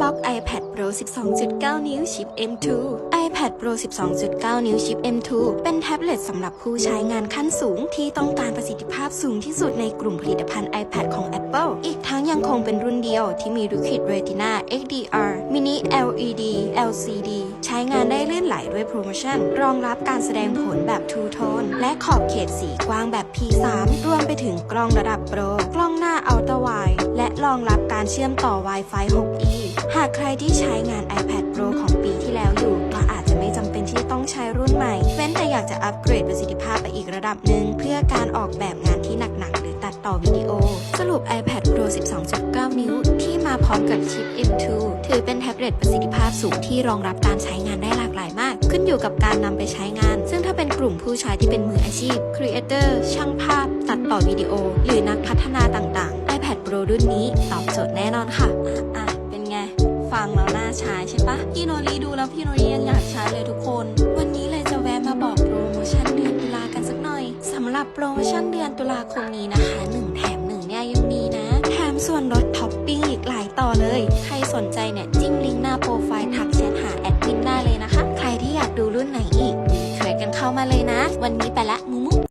บล็อก iPad Pro 12.9 นิ้วชิป M2 iPad Pro 12.9 นิ้วชิป M2 เป็นแท็บเล็ตสำหรับผู้ใช้งานขั้นสูงที่ต้องการประสิทธิภาพสูงที่สุดในกลุ่มผลิตภัณฑ์ iPad ของ Apple อีกทั้งยังคงเป็นรุ่นเดียวที่มี Liquid Retina XDR Mini LED LCD ใช้งานได้เลื่อนไหลด้วยโปรโมชั่น รองรับการแสดงผลแบบ Two Tone และขอบเขตสีกว้างแบบ P3 รวมไปถึงกล้องระดับโปรกล้องหน้า Ultra Wide และรองรับการเชื่อมต่อ Wi-Fi 6E หากใครที่ใช้งาน iPad Pro ของปีที่แล้วอยู่ ก็อาจจะไม่จำเป็นที่ต้องใช้รุ่นใหม่ เว้นแต่อยากจะอัปเกรดประสิทธิภาพไปอีกระดับหนึ่งเพื่อการออกแบบงานที่หนักๆ หรือตัดต่อวิดีโอ สรุป iPad Pro 12.9 นิ้ว ที่มาพร้อมกับชิป M2 ถือเป็นแท็บเล็ตประสิทธิภาพสูงที่รองรับการใช้งานได้หลากหลายมาก ขึ้นอยู่กับการนำไปใช้งาน ซึ่งถ้าเป็นกลุ่มผู้ใช้ที่เป็นมืออาชีพครีเอเตอร์ช่างภาพ ตัดต่อวิดีโอ หรือนักพัฒนาต่างๆ iPad Pro รุ่นนี้ตอบโจทย์แน่นอนค่ะ นรีดูแล้วพี่โนรียังอยากใช้เลยทุกคน วันนี้เลยจะแวะมาบอกโปรโมชั่นเดือนตุลากันสักหน่อยสำหรับโปรโมชั่นเดือนตุลาคมนี้นะคะ1แถม1เนี่ยยังมีนะ แถมส่วนลดท็อปปิ้งอีกหลายต่อเลย ใครสนใจเนี่ยจิ้มลิงก์หน้าโปรไฟล์ทักแชทหาแอดมินได้เลยนะคะ ใครที่อยากดูรุ่นไหนอีกรีเควสกันเข้ามาเลยนะ วันนี้ไปละมูมู